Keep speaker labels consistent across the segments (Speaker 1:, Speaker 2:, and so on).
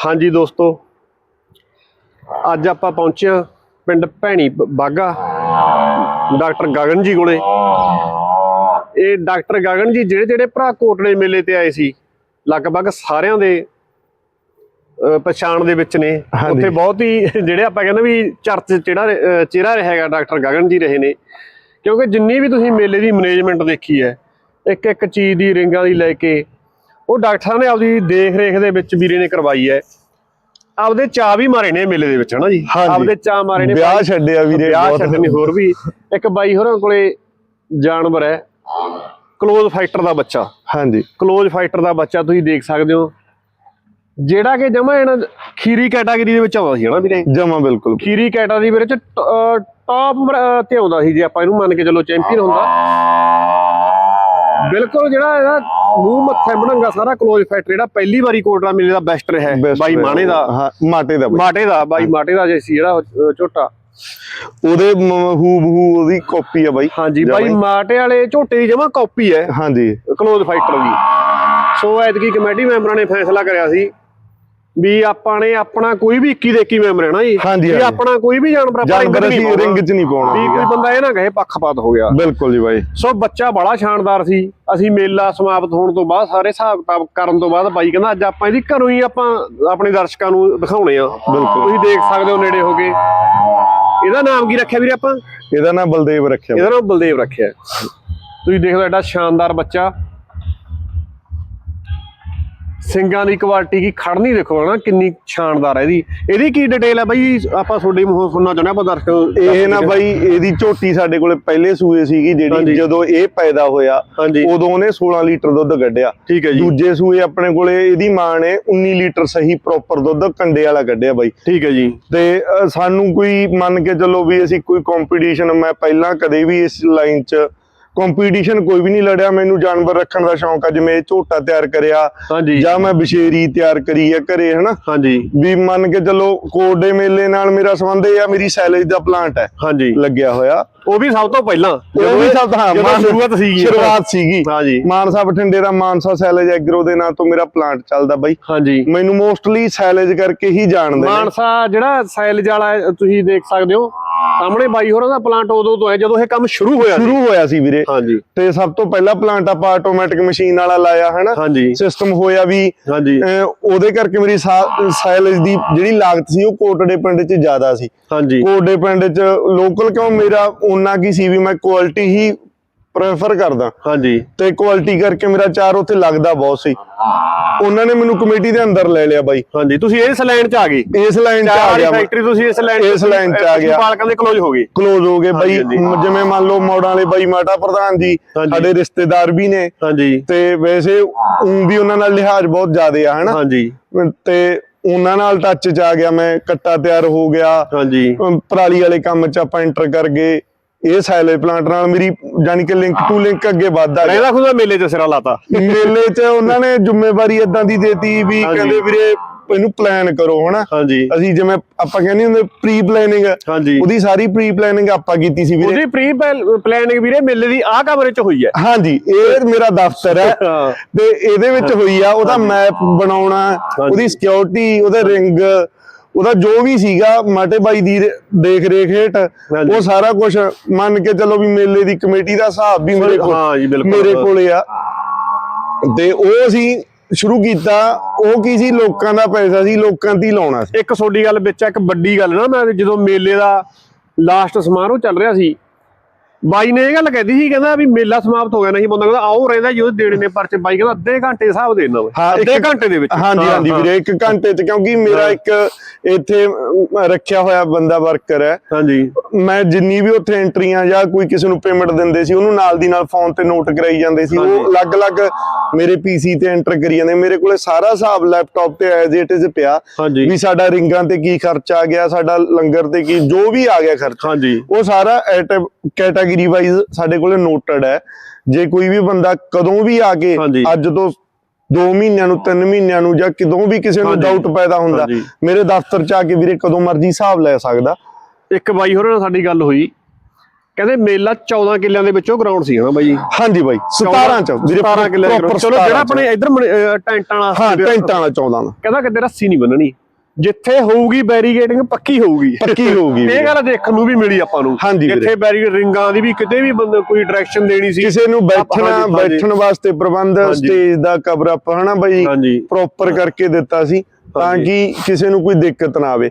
Speaker 1: ਹਾਂਜੀ ਦੋਸਤੋ ਅੱਜ ਆਪਾਂ ਪਹੁੰਚੇ ਹਾਂ ਪਿੰਡ ਭੈਣੀ ਬਾਗਾ ਡਾਕਟਰ ਗਗਨ ਜੀ ਕੋਲੇ। ਇਹ ਡਾਕਟਰ ਗਗਨ ਜੀ ਜਿਹੜੇ ਜਿਹੜੇ ਭਰਾ ਕੋਟਲੇ ਮੇਲੇ ਤੇ ਆਏ ਸੀ ਲਗਭਗ ਸਾਰਿਆਂ ਦੇ ਅਹ, ਪਛਾਣ ਦੇ ਵਿੱਚ ਨੇ।
Speaker 2: ਹਾਂਜੀ।
Speaker 1: ਉੱਥੇ ਬਹੁਤ ਹੀ ਜਿਹੜੇ ਆਪਾਂ ਕਹਿੰਦੇ ਵੀ ਚਰਚ ਜਿਹੜਾ ਅਹ, ਚਿਹਰਾ ਰਹੇਗਾ ਡਾਕਟਰ ਗਗਨ ਜੀ ਰਹੇ ਨੇ। ਕਿਉਂਕਿ ਜਿੰਨੀ ਵੀ ਤੁਸੀਂ ਮੇਲੇ ਦੀ ਮੈਨੇਜਮੈਂਟ ਦੇਖੀ ਹੈ ਇੱਕ ਇੱਕ ਚੀਜ਼ ਦੀ ਰਿੰਗਾਂ ਦੀ ਲੈ ਕੇ ਉਹ ਡਾਕਟਰਾਂ ਨੇ ਆਪਦੀ ਦੇਖ ਰੇਖ ਦੇ ਵਿੱਚ ਵੀਰੇ ਨੇ ਕਰਵਾਈ ਹੈ। ਆਪਦੇ ਚਾਹ ਵੀ ਮਾਰੇ ਨੇ ਮੇਲੇ ਦੇ ਵਿੱਚ ਹਨਾ ਜੀ। ਆਪਦੇ ਚਾਹ ਮਾਰੇ ਨੇ।
Speaker 2: ਵਿਆਹ ਛੱਡਿਆ ਵੀਰੇ
Speaker 1: ਵਿਆਹ। ਛੱਡਣੇ ਹੋਰ ਵੀ ਇੱਕ ਬਾਈ ਹੋਰਾਂ ਕੋਲੇ ਜਾਨਵਰ ਹੈ ਕਲੋਜ਼ ਫਾਈਟਰ ਦਾ ਬੱਚਾ।
Speaker 2: ਹਾਂਜੀ।
Speaker 1: ਕਲੋਜ਼ ਫਾਈਟਰ ਦਾ ਬੱਚਾ ਤੁਸੀਂ ਦੇਖ ਸਕਦੇ ਹੋ। ਜਿਹੜਾ ਕਿ ਜਮਾ ਇਹਨਾਂ ਖੀਰੀ ਕੈਟਾਗਰੀ ਦੇ ਵਿੱਚ ਆਉਂਦਾ ਸੀ ਹਨਾ ਵੀਰੇ?
Speaker 2: ਜਮਾ ਬਿਲਕੁਲ।
Speaker 1: ਖੀਰੀ ਕੈਟਾਗਰੀ ਵਿੱਚ ਟਾਪ ਤੇ ਆਉਂਦਾ ਸੀ ਜੇ ਆਪਾਂ ਇਹਨੂੰ ਮੰਨ ਕੇ ਚੱਲੋ ਚੈਂਪੀਅਨ ਹੁੰਦਾ। ਬਿਲਕੁਲ ਜਿਹੜਾ ਇਹਦਾ ਮੂੰਹ ਮੱਥਾ ਬਣਾਂਗਾ ਸਾਰਾ ਕਲੋਜ਼ ਫਾਈਟਰ ਜਿਹੜਾ ਪਹਿਲੀ ਵਾਰੀ ਕੋਟਰਾ ਮੇਲੇ ਦਾ ਬੈਸਟ ਰਿਹਾ ਬਾਈ ਮਾਣੇ ਦਾ।
Speaker 2: ਹਾਂ ਮਾਟੇ ਦਾ।
Speaker 1: ਮਾਟੇ ਦਾ ਬਾਈ ਮਾਟੇ ਦਾ ਜੇ ਸੀ ਜਿਹੜਾ ਝੋਟਾ।
Speaker 2: ਉਹਦੇ ਹੂ ਬਹੂ ਉਹਦੀ ਕਾਪੀ ਆ ਬਾਈ।
Speaker 1: ਹਾਂਜੀ ਬਾਈ। ਮਾਟੇ ਵਾਲੇ ਝੋਟੇ ਦੀ ਜਮਾ ਕਾਪੀ ਹੈ।
Speaker 2: ਹਾਂਜੀ।
Speaker 1: ਕਲੋਜ਼ ਫਾਈਟਰ ਦੀ। ਸੋ ਐਤਕੀ ਕਮੇਟੀ ਮੈਂਬਰਾਂ ਨੇ ਫੈਸਲਾ ਕਰਿਆ ਸੀ ਵੀ ਆਪਾਂ ਨੇ ਆਪਣਾ ਕੋਈ ਵੀ 21 ਦੇ 21 ਮੈਂਬਰ ਹੈ ਨਾ ਜੀ ਵੀ। ਆਪਣਾ ਕੋਈ ਵੀ ਜਾਨਵਰ ਆਪਾਂ 'ਚ ਨਹੀਂ।
Speaker 2: ਰਿੰਗ 'ਚ ਨਹੀਂ ਪਾਉਣਾ
Speaker 1: ਵੀ ਕੋਈ ਬੰਦਾ ਇਹ ਨਾ ਕਹੇ ਪੱਖਪਾਤ ਹੋ ਗਿਆ।
Speaker 2: ਬਿਲਕੁਲ ਜੀ ਬਾਈ।
Speaker 1: ਸੋ ਬੱਚਾ ਬੜਾ ਸ਼ਾਨਦਾਰ ਸੀ। ਅਸੀਂ ਮੇਲਾ ਸਮਾਪਤ ਹੋਣ ਤੋਂ ਬਾਅਦ ਸਾਰੇ ਹਿਸਾਬ ਕਿਤਾਬ ਕਰਨ ਤੋਂ ਬਾਅਦ ਬਾਈ ਕਹਿੰਦਾ ਅੱਜ ਆਪਾਂ ਇਹਦੀ ਘਰੋਂ ਹੀ ਆਪਾਂ ਆਪਣੇ ਦਰਸ਼ਕਾਂ ਨੂੰ ਦਿਖਾਉਣੇ ਆ।
Speaker 2: ਬਿਲਕੁਲ।
Speaker 1: ਤੁਸੀਂ ਦੇਖ ਸਕਦੇ ਹੋ ਨੇੜੇ ਹੋ ਕੇ। ਇਹਦਾ ਨਾਮ ਕੀ ਰੱਖਿਆ ਵੀਰੇ ਆਪਾਂ?
Speaker 2: ਇਹਦਾ ਨਾਮ ਬਲਦੇਵ ਰੱਖਿਆ।
Speaker 1: ਇਹਦਾ ਨਾਮ ਬਲਦੇਵ ਰੱਖਿਆ। ਤੁਸੀਂ ਦੇਖ ਲਓ ਐਡਾ ਸ਼ਾਨਦਾਰ ਬੱਚਾ। ਸਿੰਗਾਂ ਦੀ ਕੁਆਲਿਟੀ ਕੀ ਖੜਨੀ ਦੇਖੋ ਹਨਾ ਕਿੰਨੀ ਸ਼ਾਨਦਾਰ ਹੈ ਇਹਦੀ। ਇਹਦੀ ਕੀ ਡਿਟੇਲ ਹੈ ਬਾਈ? ਆਪਾਂ ਤੁਹਾਡੇ ਮੂੰਹੋਂ ਸੁਣਨਾ ਚਾਹੁੰਦੇ ਆਪਾਂ ਦਰਸ਼ਕਾਂ
Speaker 2: ਇਹ ਨਾ ਬਾਈ ਇਹਦੀ ਝੋਟੀ ਸਾਡੇ ਕੋਲੇ ਪਹਿਲੇ ਸੂਏ ਸੀਗੀ। ਜਿਹੜੀ ਜਦੋਂ ਇਹ ਪੈਦਾ ਹੋਇਆ ਉਦੋਂ ਉਹਨੇ 16 ਲੀਟਰ ਦੁੱਧ ਕੱਢਿਆ।
Speaker 1: ਠੀਕ ਹੈ ਜੀ।
Speaker 2: ਦੂਜੇ ਸੂਏ ਆਪਣੇ ਕੋਲੇ ਇਹਦੀ ਮਾਂ ਨੇ 19 ਲੀਟਰ ਸਹੀ ਪ੍ਰੋਪਰ ਦੁੱਧ ਕੰਡੇ ਵਾਲਾ ਕੱਢਿਆ ਬਾਈ।
Speaker 1: ਠੀਕ ਹੈ ਜੀ।
Speaker 2: ਤੇ ਸਾਨੂੰ ਕੋਈ ਮੰਨ ਕੇ ਚੱਲੋ ਵੀ ਅਸੀਂ ਕੋਈ ਕੰਪੀਟੀਸ਼ਨ ਮੈਂ ਪਹਿਲਾਂ ਕਦੇ ਵੀ ਇਸ ਲਾਈਨ 'ਚ ਕੰਪੀਟੀਸ਼ਨ ਕੋਈ ਵੀ ਨਹੀਂ ਲੜਿਆ ਮੈਨੂੰ ਜਾਨਵਰ ਰੱਖਣ ਦਾ ਸ਼ੌਂਕ ਆ ਜਿਵੇਂ ਝੋਟਾ ਤਿਆਰ ਕਰਿਆ ਜਾਂ ਮੈਂ ਬਸ਼ੇਰੀ ਤਿਆਰ ਕਰੀ ਆ ਘਰੇ ਹਨਾ?
Speaker 1: ਹਾਂਜੀ।
Speaker 2: ਵੀ ਮੰਨ ਕੇ ਚੱਲੋ ਕੋਡੇ ਮੇਲੇ ਨਾਲ ਮੇਰਾ ਸੰਬੰਧ ਇਹ ਆ ਮੇਰੀ ਸੈਲੇਜ ਦਾ ਪਲਾਂਟ ਹੈ
Speaker 1: ਹਾਂਜੀ।
Speaker 2: ਲੱਗਿਆ ਹੋਇਆ।
Speaker 1: ਉਹ ਵੀ ਸਭ ਤੋਂ ਪਹਿਲਾਂ
Speaker 2: ਉਹ ਵੀ ਸਭ ਹਾਂ ਮਾਨ-
Speaker 1: ਸ਼ੁਰੂਆਤ ਸੀਗੀ।
Speaker 2: ਸ਼ੁਰੂਆਤ ਸੀਗੀ।
Speaker 1: ਹਾਂਜੀ
Speaker 2: ਮਾਨਸਾ ਬਠਿੰਡੇ ਦਾ ਮਾਨਸਾ ਸੈਲੇਜ ਐਗਰੋ ਦੇ ਨਾਂ ਤੋਂ ਮੇਰਾ ਪਲਾਂਟ ਚੱਲਦਾ ਬਾਈ।
Speaker 1: ਹਾਂਜੀ
Speaker 2: ਮੈਨੂੰ ਮੋਸਟਲੀ ਸੈਲੇਜ ਕਰਕੇ ਹੀ ਜਾਣਦੇ
Speaker 1: ਮਾਨਸਾ ਜਿਹੜਾ ਸਾਇਲਜ ਵਾਲਾ ਤੁਸੀਂ ਦੇਖ ਸਕਦੇ ਹੋ ਸਾਹਮਣੇ ਬਾਈ ਹੋਰਾਂ ਦਾ ਪਲਾਂਟ ਉਦੋਂ ਤੋਂ ਹੈ ਜਦੋਂ ਇਹ ਕੰਮ ਸ਼ੁਰੂ ਹੋਇਆ ਸੀ।
Speaker 2: ਸ਼ੁਰੂ ਹੋਇਆ ਸੀ ਵੀਰੇ।
Speaker 1: ਹਾਂਜੀ
Speaker 2: ਤੇ ਸਭ ਤੋਂ ਪਹਿਲਾ ਪਲਾਂਟ ਆਪਾਂ ਆਟੋਮੈਟਿਕ ਮਸ਼ੀਨ ਵਾਲਾ ਲਾਇਆ ਹਨਾ? ਸਿਸਟਮ ਹੋਇਆ ਵੀ
Speaker 1: ਹਾਂਜੀ
Speaker 2: ਉਹਦੇ ਕਰਕੇ ਮੇਰੀ ਸਾਇਲੇਜ ਦੀ ਜਿਹੜੀ ਲਾਗਤ ਸੀ ਉਹ ਕੋਟੜੇ ਪਿੰਡ 'ਚ ਜ਼ਿਆਦਾ ਸੀ।
Speaker 1: ਹਾਂਜੀ
Speaker 2: ਕੋਟੜੇ ਪਿੰਡ 'ਚ ਲੋਕਲ ਕਿਉਂ ਮੇਰਾ ਉਹਨਾਂ ਕੀ ਸੀ ਵੀ ਮੈਂ ਕੁਆਲਿਟੀ ਹੀ ਪ੍ਰੇਫਰ ਕਰਦਾ।
Speaker 1: ਹਾਂਜੀ।
Speaker 2: ਤੇ ਕੁਆਲਿਟੀ ਕਰਕੇ ਮੇਰਾ ਚਾਰ ਉੱਥੇ ਲੱਗਦਾ ਬਹੁਤ ਸੀ। ਉਹਨਾਂ ਨੇ ਮੈਨੂੰ ਕਮੇਟੀ ਦੇ ਅੰਦਰ ਲੈ ਲਿਆ ਬਾਈ।
Speaker 1: ਹਾਂਜੀ ਤੁਸੀਂ ਇਸ ਲਾਈਨ 'ਚ ਆ ਗਏ।
Speaker 2: ਇਸ ਲਾਈਨ 'ਚ ਆ ਗਿਆ।
Speaker 1: ਫੈਕਟਰੀ ਤੁਸੀਂ ਇਸ ਲਾਈਨ
Speaker 2: ਇਸ line 'ਚ ਆ ਗਿਆ।
Speaker 1: ਪਾਲਕਾਂ ਦੇ ਕਲੋਜ਼ ਹੋ ਗਏ।
Speaker 2: ਕਲੋਜ਼ ਹੋ ਗਏ ਬਾਈ। ਜਿਵੇਂ ਮੰਨ ਲਓ ਮੋੜਾਂ ਵਾਲੇ ਬਾਈ ਮਾਟਾ ਪ੍ਰਧਾਨ ਜੀ। ਸਾਡੇ ਰਿਸ਼ਤੇਦਾਰ ਵੀ ਨੇ।
Speaker 1: ਹਾਂਜੀ।
Speaker 2: ਤੇ ਵੈਸੇ ਉਂ ਵੀ ਉਹਨਾਂ ਨਾਲ ਲਿਹਾਜ਼ ਬਹੁਤ ਜ਼ਿਆਦੇ ਆ ਹਨਾ?
Speaker 1: ਹਾਂਜੀ।
Speaker 2: ਤੇ ਉਹਨਾਂ ਨਾਲ ਟੱਚ 'ਚ ਆ ਗਿਆ ਮੈਂ ਕੱਟਾ ਤਿਆਰ ਹੋ ਗਿਆ।
Speaker 1: ਹਾਂਜੀ।
Speaker 2: ਪਰਾਲੀ ਵਾਲੇ ਕੰਮ 'ਚ ਆਪਾਂ ਐਂਟਰ ਕਰ ਗਏ। ਇਹ ਸਾਇਲੇ ਪਲਾਂਟ ਨਾਲ ਮੇਰੀ ਜਾਨੀ ਕਿ ਲਿੰਕ ਟੂ ਲਿੰਕ ਅੱਗੇ ਵੱਧਦਾ ਗਿਆ।
Speaker 1: ਰਹਿਦਾ ਖੁਦਾ ਮੇਲੇ 'ਚ ਸਿਰਾ ਲਾਤਾ।
Speaker 2: ਮੇਲੇ 'ਚ ਉਹਨਾਂ ਨੇ ਜ਼ਿੰਮੇਵਾਰੀ ਇਦਾਂ ਦੀ ਦੇਤੀ ਵੀ। ਕਹਿੰਦੇ ਵੀਰੇ ਇਹਨੂੰ ਪਲਾਨ ਕਰੋ ਹਨਾ? ਅਸੀਂ ਜਿਵੇਂ ਆਪਾਂ ਕਹਿੰਦੇ ਹੁੰਦੇ ਪ੍ਰੀ ਪਲੈਨਿੰਗ ਉਹਦੀ ਸਾਰੀ ਪ੍ਰੀ ਪਲੈਨਿੰਗ ਆਪਾਂ ਕੀਤੀ ਸੀ ਵੀਰੇ।
Speaker 1: ਉਹਦੀ ਪ੍ਰੀ ਪਲੈਨਿੰਗ ਵੀਰੇ ਮੇਲੇ ਦੀ ਆਹ ਕਮਰੇ 'ਚ ਹੋਈ ਹੈ।
Speaker 2: ਹਾਂਜੀ ਇਹ ਮੇਰਾ ਦਫ਼ਤਰ ਹਾਂ। ਤੇ ਇਹਦੇ ਵਿੱਚ ਹੋਈ ਆ ਉਹਦਾ ਮੈਪ ਬਣਾਉਣਾ ਉਹਦੀ ਸਿਕਿਉਰਿਟੀ ਉਹਦੇ ਰਿੰਗ ਉਹਦਾ ਜੋ ਵੀ ਸੀਗਾ ਮਾਟੇ ਬਾਈ ਦੀ ਦੇਖ ਰੇਖ ਹੇਠ। ਉਹ ਸਾਰਾ ਕੁਝ ਮੰਨ ਕੇ ਚੱਲੋ ਵੀ ਮੇਲੇ ਦੀ ਕਮੇਟੀ ਦਾ ਹਿਸਾਬ ਵੀ ਮੇਰੇ ਕੋਲ
Speaker 1: ਹਾਂ ਜੀ ਬਿਲਕੁਲ।
Speaker 2: ਮੇਰੇ ਕੋਲੇ ਆ। ਤੇ ਉਹ ਅਸੀਂ ਸ਼ੁਰੂ ਕੀਤਾ ਉਹ ਕੀ ਸੀ? ਲੋਕਾਂ ਦਾ ਪੈਸਾ ਸੀ ਲੋਕਾਂ ਦੀ ਲਾਉਣਾ ਸੀ।
Speaker 1: ਇੱਕ ਛੋਟੀ ਗੱਲ ਵਿੱਚ ਇੱਕ ਵੱਡੀ ਗੱਲ ਨਾ ਮੈਂ ਜਦੋਂ ਮੇਲੇ ਦਾ ਲਾਸਟ ਸਮਾਰੋਹ ਚੱਲ ਰਿਹਾ ਸੀ ਬਾਈ ਨੇ ਇਹ ਗੱਲ ਕਹਿਦੀ ਸੀ ਕਹਿੰਦਾ ਵੀ ਮੇਲਾ ਸਮਾਪਤ ਹੋ ਗਿਆ ਨਹੀਂ ਬੰਦਾ ਕਹਿੰਦਾ ਆਓ ਰਹਿੰਦਾ ਜੀ ਉਹ ਦੇਣੇ ਨੇ ਪਰਚੇ ਬਾਈ ਕਹਿੰਦਾ ਅੱਧੇ ਘੰਟੇ ਹਿਸਾਬ ਦੇ ਦਿੰਦਾ
Speaker 2: ਹਾਂ,
Speaker 1: ਅੱਧੇ ਘੰਟੇ ਦੇ ਵਿੱਚ।
Speaker 2: ਹਾਂਜੀ ਹਾਂਜੀ। ਵੀਰੇ ਇੱਕ ਘੰਟੇ ਚ ਕਿਉਂਕਿ ਮੇਰਾ ਇੱਕ ਇੱਥੇ ਰੱਖਿਆ ਹੋਇਆ ਬੰਦਾ ਵਰਕਰ ਹੈ।
Speaker 1: ਹਾਂਜੀ।
Speaker 2: ਮੈਂ ਜਿੰਨੀ ਵੀ ਉੱਥੇ ਐਂਟਰੀਆਂ ਜਾਂ ਕੋਈ ਕਿਸੇ ਨੂੰ ਪੇਮੈਂਟ ਦਿੰਦੇ ਸੀ ਉਹਨੂੰ ਨਾਲ ਦੀ ਨਾਲ ਫੋਨ ਤੇ ਨੋਟ ਕਰਾਈ ਜਾਂਦੇ ਸੀ। ਉਹ ਅਲੱਗ-ਅਲੱਗ ਮੇਰੇ ਪੀਸੀ ਤੇ ਐਂਟਰ ਕਰੀ ਜਾਂਦੇ। ਮੇਰੇ ਕੋਲੇ ਸਾਰਾ ਹਿਸਾਬ ਲੈਪਟਾਪ ਤੇ ਐਜ਼ ਇਟ ਇਜ਼ ਪਿਆ ਵੀ ਸਾਡਾ ਰਿੰਗਾਂ ਤੇ ਕੀ ਖਰਚਾ ਆ ਗਿਆ ਸਾਡਾ ਲੰਗਰ ਤੇ ਕੀ ਜੋ ਵੀ ਆ ਗਿਆ ਖਰਚਾ। ਉਹ ਸਾਰਾ ਐਟ ਕੈਟਾਗਰੀ ਵਾਈਜ਼ ਸਾਡੇ ਕੋਲੇ ਨੋਟਡ ਹੈ ਜੇ ਕੋਈ ਵੀ ਬੰਦਾ ਕਦੋਂ ਵੀ ਆ ਕੇ। ਅੱਜ ਤੋਂ 2 ਮਹੀਨਿਆਂ ਨੂੰ 3 ਮਹੀਨਿਆਂ ਨੂੰ ਜਾਂ ਕਦੋਂ ਵੀ ਕਿਸੇ ਨੂੰ। ਡਾਊਟ ਪੈਦਾ ਹੁੰਦਾ। ਮੇਰੇ ਦਫ਼ਤਰ ਚ ਆ ਕੇ ਵੀਰੇ ਕਦੋਂ ਮਰਜ਼ੀ ਹਿਸਾਬ ਲੈ ਸਕਦਾ
Speaker 1: ਇੱਕ ਬਾਈ ਹੋਰਾਂ ਨਾਲ ਸਾਡੀ ਗੱਲ ਹੋਈ ਕਹਿੰਦੇ ਮੇਲਾ 14 ਕਿੱਲਿਆਂ ਦੇ ਵਿੱਚੋਂ ਗਰਾਊਂਡ ਸੀ ਹਨਾ ਬਾਈ ਜੀ
Speaker 2: ਹਾਂਜੀ ਬਾਈ 17 ਚ ਵੀਰੇ
Speaker 1: 17 ਕਿੱਲੇ ਚਲੋ
Speaker 2: 17
Speaker 1: ਜਿਹੜਾ। ਆਪਣੇ ਇਧਰ ਟੈਂਟਾਂ ਵਾਲਾ
Speaker 2: ਹਾਂ ਟੈਂਟਾਂ ਵਾਲਾ 14 ਦਾ
Speaker 1: ਕਹਿੰਦਾ ਕਿਤੇ ਰੱਸੀ ਨਹੀਂ ਬੰਨਣੀ ਜਿੱਥੇ ਹੋਊਗੀ ਬੈਰੀਗੇਡਿੰਗ ਪੱਕੀ ਹੋਊਗੀ
Speaker 2: ਪੱਕੀ ਹੋਊਗੀ
Speaker 1: ਇਹ। ਗੱਲ ਦੇਖਣ ਨੂੰ ਵੀ ਮਿਲੀ ਆਪਾਂ ਨੂੰ। ਜਿੱਥੇ ਬੈਰੀਗੇਡ ਰਿੰਗਾਂ ਦੀ ਵੀ ਕਿਤੇ ਵੀ ਬੰਦੇ ਕੋਈ ਡਾਇਰੈਕਸ਼ਨ ਦੇਣੀ ਸੀ
Speaker 2: ਕਿਸੇ ਨੂੰ ਬੈਠਣਾ। ਬੈਠਣ ਵਾਸਤੇ ਪ੍ਰਬੰਧ। ਸਟੇਜ ਦਾ ਕਵਰ ਅਪ ਹਨਾ ਬਾਈ ਪ੍ਰੋਪਰ ਕਰਕੇ ਦਿੱਤਾ ਸੀ ਤਾਂ। ਕਿ ਕਿਸੇ ਨੂੰ ਕੋਈ ਦਿੱਕਤ ਨਾ ਆਵੇ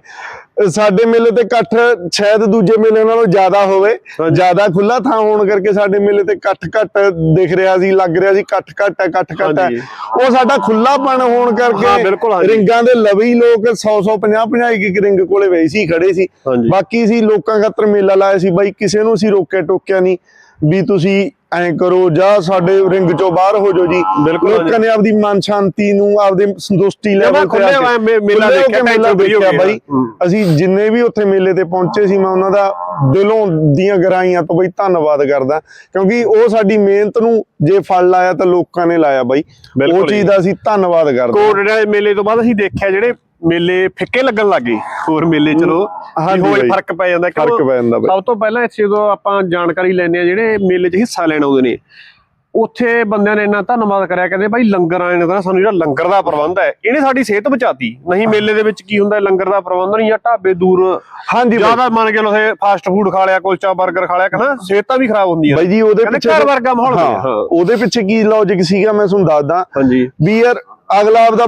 Speaker 2: ਸਾਡੇ ਮੇਲੇ ਤੇ ਇਕੱਠ ਸ਼ਾਇਦ ਦੂਜੇ ਮੇਲੇ ਨਾਲੋਂ ਜ਼ਿਆਦਾ ਹੋਵੇ। ਜ਼ਿਆਦਾ ਖੁੱਲਾ ਥਾਂ ਹੋਣ ਕਰਕੇ ਸਾਡੇ ਮੇਲੇ ਤੇ ਇਕੱਠ ਘੱਟ ਦਿਖ ਰਿਹਾ ਸੀ ਲੱਗ ਰਿਹਾ ਸੀ ਇਕੱਠ ਘੱਟ ਹੈ ਇਕੱਠ ਘੱਟ ਹੈ। ਉਹ ਸਾਡਾ ਖੁੱਲਾਪਣ ਹੋਣ ਕਰਕੇ। ਰਿੰਗਾਂ ਦੇ ਲਵੀ ਲੋਕ 100 100 50 50 ਇੱਕ ਇੱਕ ਰਿੰਗ ਕੋਲੇ ਵਈ ਸੀ ਖੜੇ ਸੀ। ਬਾਕੀ ਸੀ ਲੋਕਾਂ ਖਾਤਰ ਮੇਲਾ ਲਾਇਆ ਸੀ ਬਾਈ ਕਿਸੇ ਨੂੰ ਅਸੀਂ ਰੋਕਿਆ ਟੋਕਿਆ ਨਹੀਂ ਵੀ ਤੁਸੀਂ ਐਂ ਕਰੋ ਜਾਂ ਸਾਡੇ ਰਿੰਗ ਚੋਂ ਬਾਹਰ ਹੋ ਜਾਓ ਜੀ
Speaker 1: ਬਿਲਕੁਲ।
Speaker 2: ਲੋਕਾਂ ਨੇ ਆਪਦੀ ਮਨ ਸ਼ਾਂਤੀ ਨੂੰ ਆਪਦੇ ਸੰਤੁਸ਼ਟੀ ਲੈਵਲ ਤੇ
Speaker 1: ਖੁੱਲੇ
Speaker 2: ਆ
Speaker 1: ਮੇਲਾ ਦੇਖਿਆ, ਟੈਂਸ਼ਨ
Speaker 2: ਦੇਖਿਆ। ਬਾਈ। ਅਸੀਂ ਜਿੰਨੇ ਵੀ ਉੱਥੇ ਮੇਲੇ ਤੇ ਪਹੁੰਚੇ ਸੀ ਮੈਂ ਉਹਨਾਂ ਦਾ ਦਿਲੋਂ ਦੀਆਂ ਗਰਾਈਆਂ ਤੋਂ ਬਈ ਧੰਨਵਾਦ ਕਰਦਾ ਕਿਉਂਕਿ ਉਹ ਸਾਡੀ ਮਿਹਨਤ ਨੂੰ ਜੇ ਫਲ ਲਾਇਆ ਤਾਂ ਲੋਕਾਂ ਨੇ ਲਾਇਆ ਬਾਈ ਉਹ ਚੀਜ਼। ਦਾ ਅਸੀਂ ਧੰਨਵਾਦ ਕਰਦੇ।
Speaker 1: ਕੋਟੜੇ ਮੇਲੇ ਤੋਂ ਬਾਅਦ ਅਸੀਂ ਦੇਖਿਆ ਜਿਹੜੇ ਮੇਲੇ ਫਿੱਕੇ ਲੱਗਣ ਲੱਗੇ ਹੋਰ ਮੇਲੇ ਚਲੋ ਹੋਰ
Speaker 2: ਬਾਈ।
Speaker 1: ਫ਼ਰਕ ਪੈ ਜਾਂਦਾ?
Speaker 2: ਫ਼ਰਕ ਪੈ ਜਾਂਦਾ
Speaker 1: ਸਭ ਤੋਂ ਪਹਿਲਾਂ ਇੱਥੇ ਜਦੋਂ ਆਪਾਂ ਜਾਣਕਾਰੀ ਲੈਂਦੇ ਆ ਜਿਹੜੇ ਮੇਲੇ 'ਚ ਹਿੱਸਾ ਲੈਣ ਆਉਂਦੇ ਨੇ ਉੱਥੇ ਬੰਦਿਆਂ ਨੇ ਇੰਨਾ ਧੰਨਵਾਦ ਕਰਿਆ ਕਹਿੰਦੇ ਭਾਈ ਲੰਗਰ ਆਏ ਨੇ ਤਾਂ ਸਾਨੂੰ ਜਿਹੜਾ ਲੰਗਰ ਦਾ ਪ੍ਰਬੰਧ ਹੈ ਇਹਨੇ ਸਾਡੀ ਸਿਹਤ ਬਚਾਤੀ। ਨਹੀਂ ਮੇਲੇ ਦੇ ਵਿੱਚ ਕੀ ਹੁੰਦਾ ਲੰਗਰ ਦਾ ਪ੍ਰਬੰਧ ਨਹੀਂ ਜਾਂ ਢਾਬੇ ਦੂਰ
Speaker 2: ਹਾਂਜੀ
Speaker 1: ਜ਼ਿਆਦਾ ਮੰਨ ਕੇ ਲੋ ਫਾਸਟ ਫੂਡ ਖਾ ਲਿਆ ਕੁਲਚਾ 버ਗਰ ਖਾ ਲਿਆ ਕਹਿੰਦਾ ਸਿਹਤਾਂ ਵੀ ਖਰਾਬ ਹੁੰਦੀਆਂ।
Speaker 2: ਬਾਈ ਜੀ ਉਹਦੇ ਪਿੱਛੇ
Speaker 1: ਘਰ ਵਰਗਾ ਮਾਹੌਲ।
Speaker 2: ਉਹਦੇ ਪਿੱਛੇ ਕੀ ਲੌਜੀਕ ਸੀਗਾ ਮੈਂ ਤੁਹਾਨੂੰ ਦੱਸਦਾ।
Speaker 1: ਹਾਂਜੀ।
Speaker 2: ਵੀ ਯਾਰ ਅਗਲਾ ਆਪਦਾ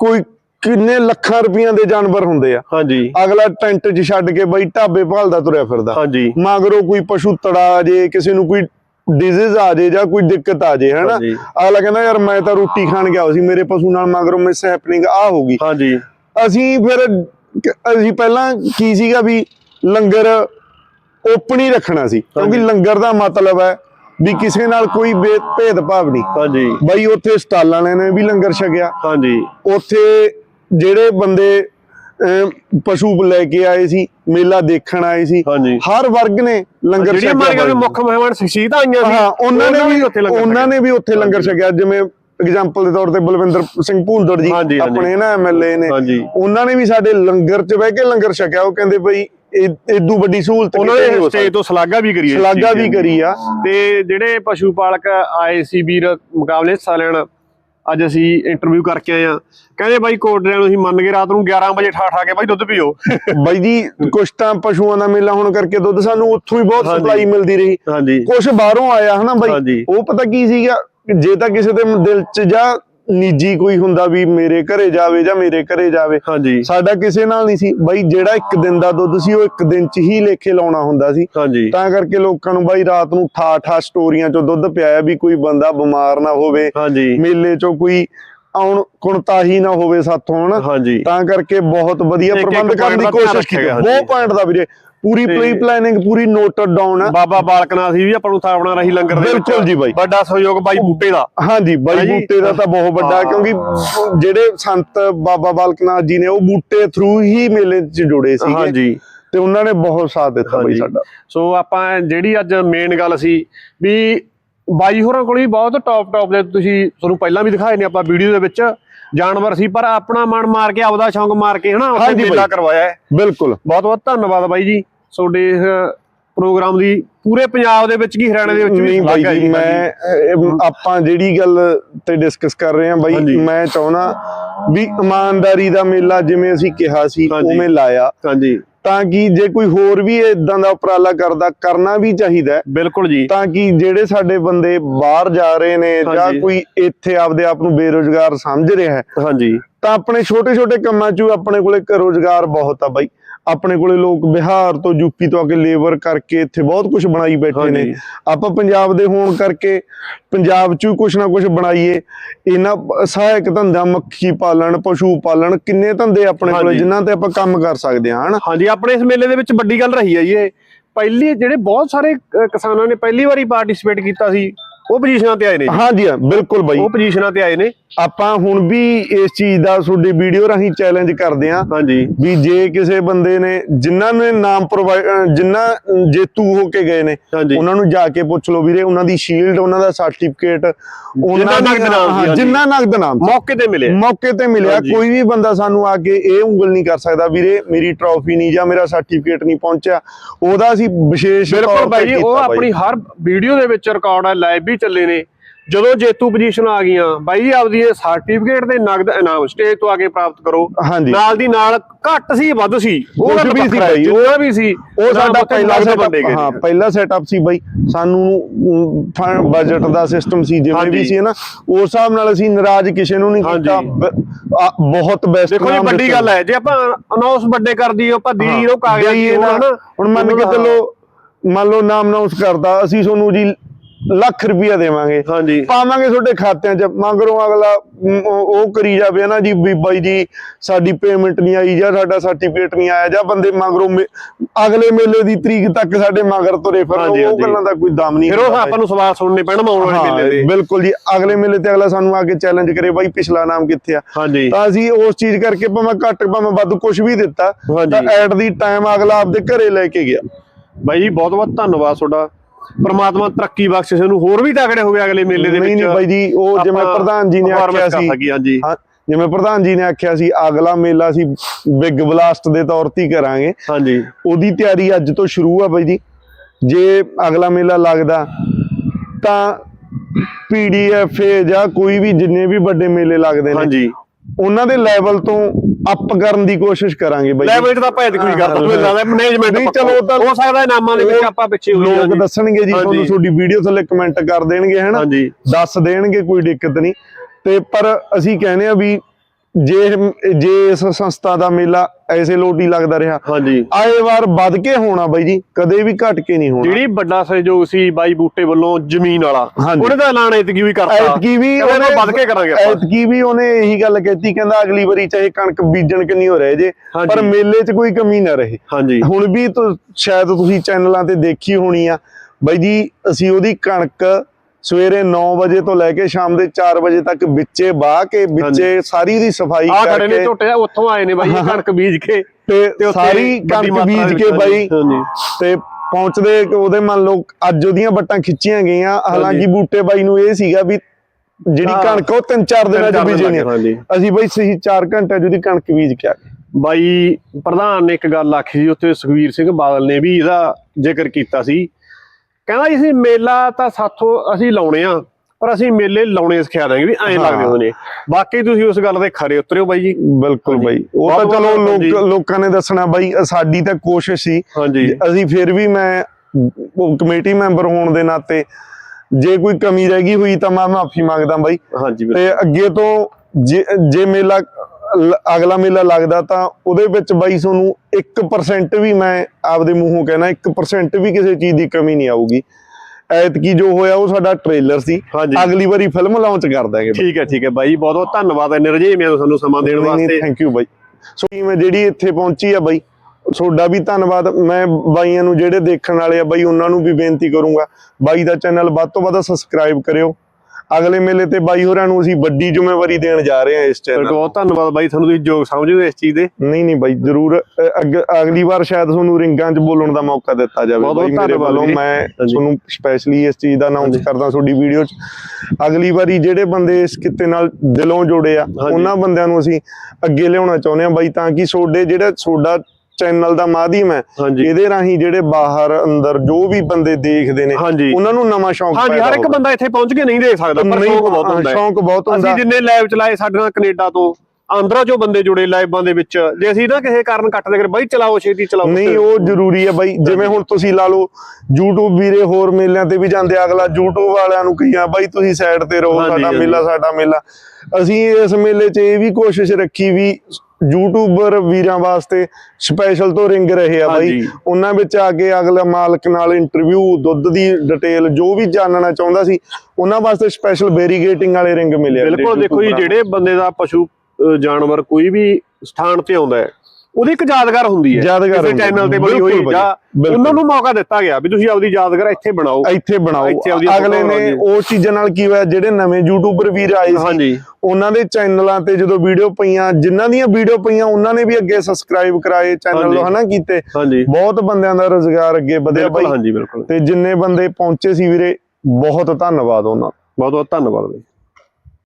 Speaker 2: ਕੋਈ ਕਿੰਨੇ ਲੱਖਾਂ ਰੁਪਈਆਂ ਦੇ ਜਾਨਵਰ ਹੁੰਦੇ ਆ।
Speaker 1: ਹਾਂਜੀ।
Speaker 2: ਅਗਲਾ ਟੈਂਟ 'ਚ ਛੱਡ ਕੇ ਬਈ ਢਾਬੇ ਭਾਲਦਾ ਤੁਰਿਆ ਫਿਰਦਾ।
Speaker 1: ਹਾਂਜੀ।
Speaker 2: ਮਗਰੋਂ ਕੋਈ ਪਸ਼ੂ ਤੜਾ ਜੇ ਕਿਸੇ ਨੂੰ ਕੋਈ ਡਿਜ਼ੀਜ਼ ਆ ਜੇ ਜਾਂ ਕੋਈ ਦਿੱਕਤ ਆ ਜੇ ਹਨਾ। ਅਗਲਾ ਕਹਿੰਦਾ ਯਾਰ ਮੈਂ ਤਾਂ ਰੋਟੀ ਖਾਣ ਗਿਆ ਸੀ ਮੇਰੇ ਪਸ਼ੂ ਨਾਲ ਮਗਰੋਂ ਮਿਸ ਹੈਪਨਿੰਗ ਆ ਹੋਗੀ
Speaker 1: ਹਾਂਜੀ।
Speaker 2: ਅਸੀਂ ਫਿਰ ਅਸੀਂ ਪਹਿਲਾਂ ਕੀ ਸੀਗਾ ਵੀ ਲੰਗਰ ਓਪਨ ਹੀ ਰੱਖਣਾ ਸੀ ਕਿਉਂਕਿ। ਲੰਗਰ ਦਾ ਮਤਲਬ ਹੈ ਵੀ ਕਿਸੇ ਨਾਲ ਕੋਈ ਭੇਦਭਾਵ ਨਹੀਂ।
Speaker 1: ਹਾਂਜੀ।
Speaker 2: ਬਈ ਉੱਥੇ ਸਟਾਲ ਵਾਲਿਆਂ ਨੇ ਵੀ ਲੰਗਰ ਛਕਿਆ।
Speaker 1: ਹਾਂਜੀ।
Speaker 2: ਉੱਥੇ ਜਿਹੜੇ ਬੰਦੇ ਪਸ਼ੂ ਲੈ ਕੇ ਆਏ ਸੀ ਮੇਲਾ ਦੇਖਣ ਆਏ ਸੀ ਹਰ ਵਰਗ ਨੇ ਲੰਗਰ
Speaker 1: ਜਿਹੜੀਆਂ
Speaker 2: ਛਕਿਆ
Speaker 1: ਮਾਰੀਆਂ
Speaker 2: ਬਾਈ।
Speaker 1: ਮੁੱਖ ਮਹਿਮਾਨ ਸ਼ਖਸੀਅਤਾਂ ਆਈਆਂ ਸੀ
Speaker 2: ਹਾਂ ਉਹਨਾਂ ਨੇ ਵੀ ਉਹਨਾਂ। ਨੇ ਵੀ ਉੱਥੇ ਲੰਗਰ ਛਕਿਆ ਜਿਵੇਂ ਐਗਜ਼ਾਮਪਲ ਦੇ ਤੌਰ ਤੇ ਬਲਵਿੰਦਰ ਸਿੰਘ ਭੂੰਦੜ ਜੀ। ਆਪਣੇ ਨਾ ਐਮਐਲਏ ਨੇ ਉਹਨਾਂ ਨੇ ਵੀ ਸਾਡੇ ਲੰਗਰ 'ਚ ਬਹਿ ਕੇ ਲੰਗਰ ਛਕਿਆ ਉਹ ਕਹਿੰਦੇ ਇਹ ਇਦੋਂ ਵੱਡੀ ਸਹੂਲਤ
Speaker 1: ਉਹਨਾਂ ਨੇ ਸਟੇਜ ਤੋਂ ਸ਼ਲਾਘਾ ਵੀ ਕਰੀ ਚੀਜ਼
Speaker 2: ਵੀ। ਕਰੀ ਆ
Speaker 1: ਤੇ ਜਿਹੜੇ ਪਸ਼ੂ ਪਾਲਕ ਆਏ ਸੀ ਵੀਰ ਮੁਕਾਬਲੇ ਹਿੱਸਾ ਲੈਣ ਅੱਜ ਅਸੀਂ ਇੰਟਰਵਿਊ ਕਰਕੇ ਆਏ ਆ। ਕਹਿੰਦੇ ਬਾਈ ਕੋਟੜਿਆਂ ਨੂੰ ਅਸੀਂ ਮੰਨ ਕੇ ਰਾਤ ਨੂੰ 11 ਵਜੇ ਠਾ ਠਾ ਕੇ ਬਾਈ ਦੁੱਧ ਪੀਓ।
Speaker 2: ਬਾਈ ਜੀ ਕੁਛ ਤਾਂ ਪਸ਼ੂਆਂ ਦਾ ਮੇਲਾ ਹੋਣ ਕਰਕੇ ਦੁੱਧ ਸਾਨੂੰ ਉੱਥੋਂ ਹੀ ਬਹੁਤ। ਸਪਲਾਈ ਮਿਲਦੀ ਰਹੀ। ਕੁਛ ਬਾਹਰੋਂ ਆਇਆ ਹਨਾ ਬਾਈ। ਉਹ ਪਤਾ ਕੀ ਸੀਗਾ ਜੇ ਤਾਂ ਕਿਸੇ ਦੇ ਦਿਲ 'ਚ ਜਾਂ ਨਿੱਜੀ ਕੋਈ ਹੁੰਦਾ ਵੀ ਮੇਰੇ ਘਰੇ ਜਾਵੇ ਜਾਂ ਮੇਰੇ ਘਰੇ ਜਾਵੇ।
Speaker 1: ਹਾਂਜੀ।
Speaker 2: ਸਾਡਾ ਕਿਸੇ ਨਾਲ ਨਹੀਂ ਸੀ। ਬਾਈ ਜਿਹੜਾ ਇੱਕ ਦਿਨ ਦਾ ਦੁੱਧ ਸੀ ਉਹ ਇੱਕ ਦਿਨ 'ਚ ਹੀ ਲੇਖੇ ਲਾਉਣਾ ਹੁੰਦਾ ਸੀ।
Speaker 1: ਹਾਂਜੀ।
Speaker 2: ਤਾਂ ਕਰਕੇ ਲੋਕਾਂ ਨੂੰ ਬਾਈ ਰਾਤ ਨੂੰ ਠਾ ਠਾ ਸਟੋਰੀਆਂ 'ਚੋਂ ਦੁੱਧ ਪਿਆਇਆ ਵੀ ਕੋਈ ਬੰਦਾ ਬਿਮਾਰ ਨਾ ਹੋਵੇ।
Speaker 1: ਹਾਂਜੀ।
Speaker 2: ਮੇਲੇ 'ਚੋਂ ਕੋਈ ਆਉਣ ਕੁਣਤਾਹੀ ਨਾ ਹੋਵੇ ਸਾਥੋਂ ਹਨਾ? ਤਾਂ ਕਰਕੇ ਬਹੁਤ ਵਧੀਆ ਪ੍ਰਬੰਧ ਕਰਨ ਦੀ ਕੋਸ਼ਿਸ਼ ਕੀਤੀ। ਬਹੁਤ। ਪੁਆਇੰਟ ਦਾ ਵੀਰੇ। ਪੂਰੀ ਪ੍ਰੀ ਪਲੈਨਿੰਗ ਪੂਰੀ ਨੋਟਡ ਡਾਊਨ ਆ
Speaker 1: ਬਾਬਾ ਬਾਲਕਨਾਥ ਜੀ ਵੀ ਆਪਾਂ ਨੂੰ ਥਾਪਣਾ ਰਹੀ ਲੰਗਰ ਦੇ
Speaker 2: ਬਿਲਕੁਲ ਜੀ ਬਾਈ।
Speaker 1: ਵੱਡਾ ਸਹਿਯੋਗ ਬਾਈ ਬੂਟੇ ਦਾ
Speaker 2: ਹਾਂਜੀ ਬਾਈ। ਬੂਟੇ ਦਾ ਤਾਂ ਬਹੁਤ ਵੱਡਾ। ਕਿਉਂਕਿ ਜਿਹੜੇ ਸੰਤ ਬਾਬਾ ਬਾਲਕਨਾਥ ਜੀ ਨੇ ਉਹ ਬੂਟੇ ਥਰੂ ਹੀ ਮੇਲੇ 'ਚ ਜੁੜੇ ਸੀਗੇ
Speaker 1: ਹਾਂਜੀ
Speaker 2: ਤੇ ਉਹਨਾਂ ਨੇ ਬਹੁਤ ਸਾਥ ਦਿੱਤਾ ਬਾਈ। ਸਾਡਾ
Speaker 1: ਸੋ ਆਪਾਂ ਜਿਹੜੀ ਅੱਜ ਮੇਨ ਗੱਲ ਸੀ ਵੀ ਬਾਈ ਹੋਰਾਂ ਕੋਲ ਵੀ ਬਹੁਤ ਟੌਪ ਟੌਪ ਦੇ ਤੁਸੀਂ ਤੁਹਾਨੂੰ ਪਹਿਲਾਂ ਵੀ ਦਿਖਾਏ ਨੇ ਆਪਾਂ ਵੀਡੀਓ ਦੇ ਵਿੱਚ ਜਾਨਵਰ ਸੀ ਪਰ ਆਪਣਾ ਮਨ ਮਾਰ ਕੇ ਆਪਦਾ ਸ਼ੌਂਕ ਮਾਰ ਕੇ ਹਨਾ ਉੱਥੇ ਮੇਲਾ। ਕਰਵਾਇਆ ਹੈ
Speaker 2: ਬਿਲਕੁਲ
Speaker 1: ਬਹੁਤ ਬਹੁਤ ਧੰਨਵਾਦ ਬਾਈ ਜੀ ਤੁਹਾਡੇ ਇਸ ਪ੍ਰੋਗਰਾਮ ਦੀ ਪੂਰੇ ਪੰਜਾਬ ਦੇ ਵਿੱਚ ਕੀ ਹਰਿਆਣਾ ਦੇ ਵਿੱਚ ਵੀ ਸ਼ਲਾਘਾ
Speaker 2: ਜੀ ਮੈਂ ਆਪਾਂ ਜਿਹੜੀ ਗੱਲ ਤੇ ਡਿਸਕਸ ਕਰ ਰਹੇ ਹਾਂ ਬਾਈ। ਮੈਂ ਚਾਹੁੰਦਾ ਵੀ ਇਮਾਨਦਾਰੀ ਦਾ ਮੇਲਾ ਜਿਵੇਂ ਅਸੀਂ ਕਿਹਾ ਸੀ। ਉਵੇਂ ਲਾਇਆ।
Speaker 1: ਹਾਂਜੀ।
Speaker 2: ਤਾਂ ਕਿ ਜੇ ਕੋਈ ਹੋਰ ਵੀ ਇਦਾਂ ਦਾ ਉਪਰਾਲਾ ਕਰਦਾ ਕਰਨਾ ਵੀ ਚਾਹੀਦਾ
Speaker 1: ਬਿਲਕੁਲ ਜੀ।
Speaker 2: ਤਾਂ ਕਿ ਜਿਹੜੇ ਸਾਡੇ ਬੰਦੇ ਬਾਹਰ ਜਾ ਰਹੇ ਨੇ ਜਾਂ। ਕੋਈ ਇੱਥੇ ਆਪਦੇ ਆਪ ਨੂੰ ਬੇਰੋਜ਼ਗਾਰ ਸਮਝ ਰਿਹਾ ਹੈ
Speaker 1: ਹਾਂਜੀ।
Speaker 2: ਤਾਂ ਆਪਣੇ ਛੋਟੇ ਛੋਟੇ ਕੰਮਾਂ 'ਚ ਆਪਣੇ ਕੋਲੇ ਰੋਜ਼ਗਾਰ ਬਹੁਤ ਆ ਬਾਈ। ਆਪਣੇ ਕੋਲੇ ਲੋਕ ਬਿਹਾਰ ਤੋਂ ਯੂਪੀ ਤੋਂ ਆ ਕੇ ਲੇਬਰ ਕਰਕੇ ਇੱਥੇ ਬਹੁਤ ਕੁਝ ਬਣਾਈ ਬੈਠੇ ਨੇ। ਆਪਾਂ ਪੰਜਾਬ ਦੇ ਹੋਣ ਕਰਕੇ ਪੰਜਾਬ 'ਚ ਵੀ ਕੁਝ ਨਾ ਕੁਝ ਬਣਾਈਏ। ਇਹਨਾਂ ਸਹਾਇਕ ਧੰਦਾ ਮੱਖੀ ਪਾਲਣ ਪਸ਼ੂ ਪਾਲਣ ਕਿੰਨੇ ਧੰਦੇ ਆਪਣੇ ਕੋਲੇ। ਜਿਨ੍ਹਾਂ ਤੇ ਆਪਾਂ ਕੰਮ ਕਰ ਸਕਦੇ ਹਾਂ ਹਨਾ?
Speaker 1: ਹਾਂਜੀ ਆਪਣੇ ਇਸ ਮੇਲੇ ਦੇ ਵਿੱਚ ਵੱਡੀ ਗੱਲ ਰਹੀ ਹੈ ਜੀ ਇਹ। ਪਹਿਲੀ ਜਿਹੜੇ ਬਹੁਤ ਸਾਰੇ ਕਿਸਾਨਾਂ ਨੇ ਪਹਿਲੀ ਵਾਰੀ ਪਾਰਟਿਸਿਪੇਟ ਕੀਤਾ ਸੀ। ਉਹ ਪੋਜੀਸ਼ਨਾਂ ਤੇ ਆਏ ਨੇ।
Speaker 2: ਹਾਂਜੀ ਹਾਂ ਬਿਲਕੁਲ ਬਾਈ
Speaker 1: ਉਹ ਪੋਜੀਸ਼ਨਾਂ ਤੇ ਆਏ ਨੇ
Speaker 2: ਆਪਾਂ ਹੁਣ ਵੀ ਇਸ ਚੀਜ਼ ਦਾ ਤੁਹਾਡੀ ਵੀਡੀਓ ਰਾਹੀਂ ਚੈਲੰਜ ਕਰਦੇ ਹਾਂ
Speaker 1: ਹਾਂਜੀ
Speaker 2: ਵੀ ਜੇ ਕਿਸੇ ਬੰਦੇ ਨੇ ਜਿਨ੍ਹਾਂ ਨੇ ਨਾਮ ਜਿਨ੍ਹਾਂ ਜੇਤੂ ਹੋ ਕੇ ਗਏ ਨੇ ਉਹਨਾਂ ਨੂੰ ਜਾ ਕੇ ਪੁੱਛ ਲਓ ਵੀਰੇ ਉਹਨਾਂ ਦੀ ਸ਼ੀਲਡ ਉਹਨਾਂ ਦਾ ਸਰਟੀਫਿਕੇਟ ਉਹਨਾਂ ਦੀ
Speaker 1: ਨਗਦ ਨਾਮ।
Speaker 2: ਜਿੰਨਾ ਨਗਦ।
Speaker 1: ਮੌਕੇ ਤੇ ਮਿਲੇ
Speaker 2: ਮੌਕੇ ਤੇ ਮਿਲਿਆ। ਕੋਈ ਵੀ ਬੰਦਾ ਸਾਨੂੰ ਆ ਕੇ ਇਹ ਉਂਗਲ ਨਹੀਂ ਕਰ ਸਕਦਾ ਵੀਰੇ ਮੇਰੀ ਟਰੋਫੀ ਨਹੀਂ ਜਾਂ ਮੇਰਾ ਸਰਟੀਫਿਕੇਟ ਨਹੀਂ ਪਹੁੰਚਿਆ ਉਹਦਾ ਅਸੀਂ ਵਿਸ਼ੇਸ਼
Speaker 1: ਬਿਲਕੁਲ ਬਾਈ ਜੀ ਉਹ। ਆਪਣੀ ਹਰ ਵੀਡੀਓ ਦੇ ਵਿੱਚ ਰਿਕਾਰਡ ਹੈ ਲਾਈਵ ਵੀ ਚੱਲੇ ਨੇ। ਜਦੋਂ ਜੇਤੂ ਪੋਜੀਸ਼ਨ ਆ ਗਈਆਂ ਬਾਈ ਜੀ ਆਪਦੀ ਇਹ ਸਰਟੀਫਿਕੇਟ ਤੇ ਨਗਦ ਇਨਾਮ ਸਟੇਜ ਤੋਂ ਆ ਕੇ ਪ੍ਰਾਪਤ ਕਰੋ। ਨਾਲ ਦੀ ਨਾਲ ਘੱਟ ਸੀ ਵੱਧ ਸੀ। ਉਹ
Speaker 2: ਵੀ ਸੀ ਬਾਈ,
Speaker 1: ਜਿੰਨਾ ਵੀ ਸੀ।
Speaker 2: ਉਹ ਸਾਡਾ ਪਹਿਲਾ ਸੈਟਅਪ ਹਾਂ। ਪਹਿਲਾ ਸੈਟਅਪ ਸੀ ਬਾਈ। ਸਾਨੂੰ ਬਜਟ ਦਾ ਸਿਸਟਮ ਸੀ ਜਿਵੇਂ ਵੀ। ਸੀ ਨਾ ਉਸ ਹਿਸਾਬ ਨਾਲ ਅਸੀਂ ਨਾਰਾਜ਼ ਕਿਸੇ ਨੂੰ ਨਹੀਂ ਕੀਤਾ। ਬਹੁਤ ਬੈਸਟ
Speaker 1: ਦੇਖੋ ਜੀ ਵੱਡੀ ਗੱਲ ਹੈ ਜੇ ਆਪਾਂ ਅਨਾਉਂਸ ਵੱਡੇ ਕਰ ਦਈਏ ਆਪਾਂ ਦੀ ਉਹ ਕਾਗਜ਼ਾਂ ਦੀ ਉਹ
Speaker 2: ਹੁਣ ਮੰਨ ਕੇ ਚੱਲੋ ਮੰਨ ਲਓ ਨਾਮ ਅਨਾਉਂਸ ਕਰਤਾ ਅਸੀਂ ਤੁਹਾਨੂੰ ਜੀ ਲੱਖ ਰੁਪਇਆ ਦੇਵਾਂਗੇ।
Speaker 1: ਹਾਂਜੀ।
Speaker 2: ਪਾਵਾਂਗੇ ਤੁਹਾਡੇ ਖਾਤਿਆਂ 'ਚ ਮਗਰੋਂ ਅਗਲਾ ਉਹ ਕਰੀ ਜਾਵੇ ਨਾ ਜੀ ਵੀ ਬਾਈ ਜੀ ਸਾਡੀ ਪੇਮੈਂਟ ਨਹੀਂ ਆਈ ਜਾਂ ਸਾਡਾ ਸਰਟੀਫਿਕੇਟ ਨਹੀਂ ਆਇਆ ਜਾਂ ਬੰਦੇ ਮਗਰੋਂ ਅਗਲੇ ਮੇਲੇ ਦੀ ਤਰੀਕ ਤੱਕ ਸਾਡੇ ਮਗਰ ਤੁਰੇ
Speaker 1: ਹਾਂਜੀ,
Speaker 2: ਉਹ। ਗੱਲਾਂ ਦਾ ਕੋਈ ਦਮ ਨਹੀਂ
Speaker 1: ਫਿਰ ਉਹ ਆਪਾਂ ਨੂੰ ਸਵਾਲ ਸੁਣਨੇ ਪੈਣ ਆਉਣ ਵਾਲੇ ਮੇਲੇ ਦੇ।
Speaker 2: ਬਿਲਕੁਲ ਜੀ। ਅਗਲੇ ਮੇਲੇ ਤੇ ਅਗਲਾ ਸਾਨੂੰ ਆ ਕੇ ਚੈਲੰਜ ਕਰੇ ਬਾਈ ਪਿਛਲਾ ਨਾਮ ਕਿੱਥੇ ਆ? ਤਾਂ ਅਸੀਂ ਉਸ ਚੀਜ਼ ਕਰਕੇ ਭਾਵੇਂ ਘੱਟ ਭਾਵੇਂ ਵੱਧ ਕੁਝ ਵੀ ਦਿੱਤਾ। ਤਾਂ ਐਟ ਦੀ ਟਾਈਮ ਅਗਲਾ ਆਪਦੇ ਘਰੇ ਲੈ ਕੇ ਗਿਆ।
Speaker 1: ਬਾਈ ਜੀ ਬਹੁਤ ਬਹੁਤ ਧੰਨਵਾਦ ਤੁਹਾਡਾ। ਪ੍ਰਮਾਤਮਾ ਤਰੱਕੀ ਬਖਸ਼ੇ ਤੁਹਾਨੂੰ ਹੋਰ ਵੀ ਤਗੜੇ ਹੋ ਗਏ ਅਗਲੇ ਮੇਲੇ ਦੇ ਵਿੱਚ
Speaker 2: ਨਹੀਂ ਨਹੀਂ ਬਾਈ ਜੀ ਉਹ ਜਿਵੇਂ ਪ੍ਰਧਾਨ ਜੀ ਨੇ ਆਖਿਆ ਸੀ
Speaker 1: ਹਾਂਜੀ।
Speaker 2: ਜਿਵੇਂ ਪ੍ਰਧਾਨ ਜੀ ਨੇ ਆਖਿਆ ਸੀ ਅਗਲਾ ਮੇਲਾ ਸੀ ਬਿਗ ਬਲਾਸਟ ਦੇ ਤੌਰ ਤੇ ਕਰਾਂਗੇ।
Speaker 1: ਹਾਂਜੀ।
Speaker 2: ਉਹਦੀ ਤਿਆਰੀ ਅੱਜ ਤੋਂ ਸ਼ੁਰੂ ਆ ਬਾਈ ਜੀ। ਜੇ ਅਗਲਾ ਮੇਲਾ ਲੱਗਦਾ ਤਾਂ ਪੀਡੀਐਫ ਜਾਂ ਕੋਈ ਵੀ ਜਿੰਨੇ ਵੀ ਵੱਡੇ ਮੇਲੇ ਲੱਗਦੇ ਨੇ ਉਹਨਾਂ ਦੇ ਲੈਵਲ ਤੋਂ ਅਪ ਕਰਨ ਦੀ ਕੋਸ਼ਿਸ਼ ਕਰਾਂਗੇ ਬਾਈ।
Speaker 1: ਲੈਵਲ ਤੇ ਤਾਂ ਭੈਦ ਕੋਈ ਕਰਦਾ ਮੈਨੂੰ ਲੱਗਦਾ ਮੈਨੇਜਮੈਂਟ
Speaker 2: ਨਹੀਂ, ਚਲੋ ਤਾਂ-
Speaker 1: ਹੋ ਸਕਦਾ ਇਨਾਮਾਂ ਦੇ ਵਿੱਚ ਆਪਾਂ ਪਿੱਛੇ ਹੋਈ
Speaker 2: ਲੋਕ ਦੱਸਣਗੇ ਜੀ ਤੁਹਾਨੂੰ। ਤੁਹਾਡੀ ਵੀਡੀਓ ਥੱਲੇ ਕਮੈਂਟ ਕਰ ਦੇਣਗੇ ਹੈਨਾ ਦੱਸ ਦੇਣਗੇ ਕੋਈ ਦਿੱਕਤ ਨਹੀਂ। ਤੇ ਪਰ ਅਸੀਂ ਕਹਿੰਦੇ ਆ ਵੀ ਜੇ ਜੇ ਇਸ ਸੰਸਥਾ ਦਾ ਮੇਲਾ ਐਸੇ ਲੋਟ ਲੱਗਦਾ ਰਿਹਾ।
Speaker 1: ਹਾਂਜੀ।
Speaker 2: ਆਏ ਵਾਰ ਵੱਧ ਕੇ ਹੋਣਾ ਬਾਈ ਜੀ ਕਦੇ ਵੀ ਘਟ ਕੇ ਨਹੀਂ ਹੋਣਾ।
Speaker 1: ਜਿਹੜੀ ਵੱਡਾ ਸਹਿਯੋਗ ਸੀ ਬਾਈ ਬੂਟੇ ਵੱਲੋਂ ਜ਼ਮੀਨ ਵਾਲਾ। ਉਹਨੇ ਤਾਂ ਐਲਾਨ ਐਤਕੀ ਵੀ ਕਰਤਾ।
Speaker 2: ਐਤਕੀ ਵੀ
Speaker 1: ਇਹਨੂੰ ਵੱਧ ਕੇ ਕਰਾਂਗੇ ਆਪਾਂ।
Speaker 2: ਐਤਕੀ ਵੀ ਉਹਨੇ ਇਹੀ ਗੱਲ ਕਹਿਤੀ ਕਹਿੰਦਾ ਅਗਲੀ ਵਾਰੀ ਚਾਹੇ ਕਣਕ ਬੀਜਣ ਕਿੰਨੀ ਹੋ ਰਹੇ ਜੇ। ਪਰ ਮੇਲੇ 'ਚ ਕੋਈ ਕਮੀ ਨਾ ਰਹੇ।
Speaker 1: ਹਾਂਜੀ।
Speaker 2: ਹੁਣ ਵੀ ਤੁ- ਸ਼ਾਇਦ ਤੁਸੀਂ ਚੈਨਲਾਂ ਤੇ ਦੇਖੀ ਹੋਣੀ ਆ ਬਾਈ ਜੀ ਅਸੀਂ ਉਹਦੀ ਕਣਕ ਸਵੇਰੇ 9 ਵਜੇ ਤੋਂ ਲੈ ਕੇ ਸ਼ਾਮ ਦੇ 4 ਵਜੇ ਤੱਕ ਵਿੱਚੇ ਬਾਹ ਕੇ ਵਿੱਚੇ ਸਾਰੀ ਦੀ ਸਫ਼ਾਈ
Speaker 1: ਆ ਖੜੇ ਨੇ
Speaker 2: ਕਰਕੇ
Speaker 1: ਝੋਟੇ ਉੱਥੋਂ ਆਏ ਨੇ ਬਾਈ ਕਣਕ ਬੀਜ ਕੇ
Speaker 2: ਤੇ ਸਾਰੀ ਕਣਕ ਬੀਜ ਕੇ ਬਾਈ। ਤੇ ਪਹੁੰਚਦੇ ਉਹਦੇ ਮੰਨ ਲਓ ਅੱਜ ਉਹਦੀਆਂ ਬੱਟਾਂ ਖਿੱਚੀਆਂ ਗਈਆਂ ਹਾਲਾਂਕਿ ਬੂਟੇ ਬਾਈ ਨੂੰ ਇਹ ਸੀਗਾ ਵੀ ਜਿਹੜੀ। ਕਣਕ ਉਹ 3-4 ਦਿਨਾਂ ਚ
Speaker 1: ਤਿੰਨ ਚਾਰ ਦਿਨ
Speaker 2: ਬੀਜਣੀ ਅਸੀਂ ਬਾਈ ਸਹੀ 4 ਘੰਟੇ ਜਿਹਦੀ ਕਣਕ ਬੀਜ ਕੇ ਆ ਗਏ।
Speaker 1: ਬਾਈ ਪ੍ਰਧਾਨ ਨੇ ਇੱਕ ਗੱਲ ਆਖੀ ਸੀ ਉੱਥੇ ਸੁਖਵੀਰ ਸਿੰਘ ਬਾਦਲ ਨੇ ਵੀ ਇਹਦਾ ਜ਼ਿਕਰ ਕੀਤਾ ਸੀ ਕਹਿੰਦਾ ਜੀ ਅਸੀਂ ਮੇਲਾ ਤਾਂ ਸਾਥੋਂ ਅਸੀਂ ਲਾਉਣੇ ਆ ਪਰ ਅਸੀਂ ਮੇਲੇ ਲਾਉਣੇ ਸਿਖਾ ਦਾਂਗੇ ਵੀ ਐਂ। ਲੱਗਦੇ ਹੁੰਦੇ ਨੇ ਬਾਕੀ ਤੁਸੀਂ ਉਸ ਗੱਲ ਤੇ ਖਰੇ ਉਤਰਿਓ ਬਾਈ ਜੀ
Speaker 2: ਬਿਲਕੁਲ। ਬਾਈ ਉਹ ਤਾਂ ਚਲੋ। ਲੋਕ ਲੋਕਾਂ ਨੇ ਦੱਸਣਾ ਬਾਈ ਸਾਡੀ ਤਾਂ ਕੋਸ਼ਿਸ਼ ਸੀ ਅਸੀਂ ਫਿਰ ਵੀ ਮੈਂ ਉਹ ਕਮੇਟੀ ਮੈਂਬਰ ਹੋਣ ਦੇ ਨਾਤੇ ਜੇ ਕੋਈ ਕਮੀ ਰਹਿ ਗਈ ਹੋਈ ਤਾਂ ਮੈਂ ਮਾਫੀ ਮੰਗਦਾ ਬਾਈ। ਤੇ ਅੱਗੇ ਤੋਂ ਜੇ ਮੇਲਾ ਅਗਲਾ ਮੇਲਾ ਲੱਗਦਾ ਤਾਂ ਉਹਦੇ ਵਿੱਚ ਬਾਈ ਤੁਹਾਨੂੰ 1% ਵੀ ਮੈਂ ਆਪਦੇ ਮੂੰਹੋਂ ਕਹਿਣਾ 1% ਵੀ ਕਿਸੇ ਚੀਜ਼ ਦੀ ਕਮੀ ਨਹੀਂ ਆਊਗੀ। ਐਤਕੀ ਜੋ ਹੋਇਆ ਉਹ ਸਾਡਾ ਟ੍ਰੇਲਰ ਸੀ। ਅਗਲੀ ਵਾਰੀ ਫਿਲਮ ਲਾਂਚ ਕਰ ਦਾਂਗੇ।
Speaker 1: ਠੀਕ ਹੈ ਠੀਕ ਹੈ ਬਾਈ ਬਹੁਤ ਬਹੁਤ ਧੰਨਵਾਦ ਇੰਨੇ ਰਜੇਵਿਆਂ ਤੋਂ ਸਾਨੂੰ ਸਮਾਂ ਦੇਣ ਵਾਸਤੇ।
Speaker 2: ਥੈਂਕ ਯੂ ਬਾਈ। ਸੋ ਟੀਮ ਜਿਹੜੀ ਇੱਥੇ ਪਹੁੰਚੀ ਆ ਬਾਈ ਤੁਹਾਡਾ ਵੀ ਧੰਨਵਾਦ। ਮੈਂ ਬਾਈਆਂ ਨੂੰ ਜਿਹੜੇ ਦੇਖਣ ਵਾਲੇ ਆ ਬਾਈ ਉਹਨਾਂ ਨੂੰ ਵੀ ਬੇਨਤੀ ਕਰੂੰਗਾ। ਬਾਈ ਦਾ ਚੈਨਲ ਵੱਧ ਤੋਂ ਵੱਧ ਸਬਸਕ੍ਰਾਈਬ ਕਰਿਓ। ਅਗਲੇ ਮੇਲੇ ਤੇ ਬਾਈ ਹੋਰਾਂ ਨੂੰ ਅਸੀਂ ਵੱਡੀ ਜ਼ਿੰਮੇਵਾਰੀ ਦੇਣ ਜਾ ਰਹੇ ਹਾਂ ਇਸ ਚੈਨਲ
Speaker 1: ਬਹੁਤ ਬਹੁਤ ਧੰਨਵਾਦ ਬਾਈ ਤੁਹਾਨੂੰ ਤੁਸੀਂ ਯੋਗ ਸਮਝਦੇ ਹੋ ਇਸ ਚੀਜ਼ ਦੇ
Speaker 2: ਨਹੀਂ ਨਹੀਂ ਬਾਈ ਜਰੂਰ ਅਗਲੀ ਵਾਰ ਸ਼ਾਇਦ ਤੁਹਾਨੂੰ ਰਿੰਗਾਂ 'ਚ ਬੋਲਣ ਦਾ ਮੌਕਾ ਦਿੱਤਾ ਜਾਵੇ ਬਾਈ ਮੇਰੇ ਵੱਲੋਂ। ਮੈਂ। ਤੁਹਾਨੂੰ ਸਪੈਸ਼ਲੀ ਇਸ ਚੀਜ਼ ਦਾ ਅਨਾਉਂਸ ਕਰਦਾ ਤੁਹਾਡੀ ਵੀਡੀਓ 'ਚ ਅਗਲੀ ਵਾਰੀ ਜਿਹੜੇ ਬੰਦੇ ਇਸ ਕਿੱਤੇ ਨਾਲ ਦਿਲੋਂ ਜੁੜੇ ਆ। ਉਹਨਾਂ ਬੰਦਿਆਂ ਨੂੰ ਅਸੀਂ ਅੱਗੇ ਲਿਆਉਣਾ ਚਾਹੁੰਦੇ ਆ ਬਾਈ ਤਾਂ ਕਿ ਤੁਹਾਡੇ ਜਿਹੜਾ ਤੁਹਾਡਾ ਚੈਨਲ ਦਾ ਮਾਧਿਅਮ ਹੈ। ਇਹਦੇ ਰਾਹੀਂ ਜਿਹੜੇ ਬਾਹਰ ਅੰਦਰ ਜੋ ਵੀ ਬੰਦੇ ਦੇਖਦੇ ਨੇ ਉਹਨਾਂ ਨੂੰ ਨਵਾਂ ਸ਼ੌਂਕ
Speaker 1: ਹਾਂਜੀ ਹਰ ਇੱਕ। ਬੰਦਾ ਇੱਥੇ ਪਹੁੰਚ ਕੇ ਨਹੀਂ ਦੇਖ ਸਕਦਾ ਪਰ ਸ਼ੌਕ ਬਹੁਤ ਹੁੰਦਾ ਹੈ।
Speaker 2: ਸ਼ੌਂਕ ਬਹੁਤ ਹੁੰਦਾ।
Speaker 1: ਅਸੀਂ ਜਿੰਨੇ ਲਾਈਵ ਚਲਾਏ ਸਾਡੇ ਨਾਲ ਕੈਨੇਡਾ ਤੋਂ ਆਂਧਰਾ ਚੋਂ ਬੰਦੇ ਜੁੜੇ ਲਾਈਵਾਂ ਦੇ ਵਿੱਚ। ਜੇ ਅਸੀਂ ਨਾ ਕਿਸੇ ਕਾਰਨ ਕੱਟਦੇ ਕਰ ਬਾਈ ਚਲਾਓ ਛੇਤੀ ਚਲਾਓ।
Speaker 2: ਨਹੀਂ ਉਹ ਜ਼ਰੂਰੀ ਹੈ ਬਾਈ। ਜਿਵੇਂ ਹੁਣ ਤੁਸੀਂ ਲਾ ਲਓ YouTube ਵੀਰੇ ਹੋਰ ਮੇਲਿਆਂ ਤੇ ਵੀ ਜਾਂਦੇ ਅਗਲਾ YouTube ਵਾਲਿਆਂ ਨੂੰ ਕਹੀਆਂ ਬਾਈ ਤੁਸੀਂ ਸਾਈਡ ਤੇ ਰਹੋ ਸਾਡਾ। ਮੇਲਾ ਸਾਡਾ ਮੇਲਾ। ਅਸੀਂ ਇਸ ਮੇਲੇ 'ਚ ਇਹ ਵੀ ਕੋਸ਼ਿਸ਼ ਰੱਖੀ ਵੀ ਯੂਟਿਊਬਰ ਵੀਰਾਂ ਵਾਸਤੇ ਸਪੈਸ਼ਲ ਤੋਂ ਰਿੰਗ ਰਹੇ ਆ ਬਾਈ। ਉਹਨਾਂ ਵਿੱਚ ਆ ਕੇ ਅਗਲਾ ਮਾਲਕ ਨਾਲ ਇੰਟਰਵਿਊ ਦੁੱਧ ਦੀ ਡਿਟੇਲ ਜੋ ਵੀ ਜਾਣਨਾ ਚਾਹੁੰਦਾ ਸੀ ਉਹਨਾਂ ਵਾਸਤੇ ਸਪੈਸ਼ਲ ਵੈਰੀਗੇਟਿੰਗ ਵਾਲੇ ਰਿੰਗ ਮਿਲੇ
Speaker 1: ਬਿਲਕੁਲ ਦੇਖੋ ਜੀ ਜਿਹੜੇ ਬੰਦੇ ਦਾ ਪਸ਼ੂ ਜਾਨਵਰ ਕੋਈ ਵੀ ਸਥਾਨ ਤੇ ਆਉਂਦਾ ਹੈ ਉਹਦੀ ਇੱਕ ਯਾਦਗਾਰ ਹੁੰਦੀ ਹੈ।
Speaker 2: ਯਾਦਗਾਰ
Speaker 1: ਕਿਸੇ। ਚੈਨਲ ਤੇ ਬਣੀ ਹੋਈ ਜਾਂ। ਉਹਨਾਂ ਨੂੰ ਮੌਕਾ ਦਿੱਤਾ ਗਿਆ ਵੀ ਤੁਸੀਂ ਆਪਦੀ ਯਾਦਗਾਰ ਇੱਥੇ ਬਣਾਓ।
Speaker 2: ਇੱਥੇ ਬਣਾਓ। ਅਗਲੇ ਨੇ ਉਹ ਚੀਜ਼ਾਂ ਨਾਲ ਕੀ ਹੋਇਆ ਜਿਹੜੇ ਨਵੇਂ ਯੂਟਿਊਬਰ ਵੀਰ ਆਏ ਸੀ ਉਹਨਾਂ ਦੇ ਚੈਨਲਾਂ ਤੇ ਜਦੋਂ ਵੀਡੀਓ ਪਈਆਂ ਜਿਨ੍ਹਾਂ ਦੀਆਂ ਵੀਡੀਓ ਪਈਆਂ ਉਹਨਾਂ ਨੇ ਵੀ ਅੱਗੇ ਸਬਸਕ੍ਰਾਈਬ ਕਰਾਏ ਚੈਨਲ
Speaker 1: ਹਾਂਜੀ।
Speaker 2: ਹਨਾ ਕੀਤੇ। ਬਹੁਤ ਬੰਦਿਆਂ ਦਾ ਰੋਜ਼ਗਾਰ ਅੱਗੇ ਵਧਿਆ ਬਾਈ
Speaker 1: ਹਾਂਜੀ ਬਿਲਕੁਲ।
Speaker 2: ਤੇ ਜਿੰਨੇ ਬੰਦੇ ਪਹੁੰਚੇ ਸੀ ਵੀਰੇ ਬਹੁਤ ਧੰਨਵਾਦ ਉਹਨਾਂ
Speaker 1: ਬਹੁਤ ਬਹੁਤ ਧੰਨਵਾਦ ਬਾਈ।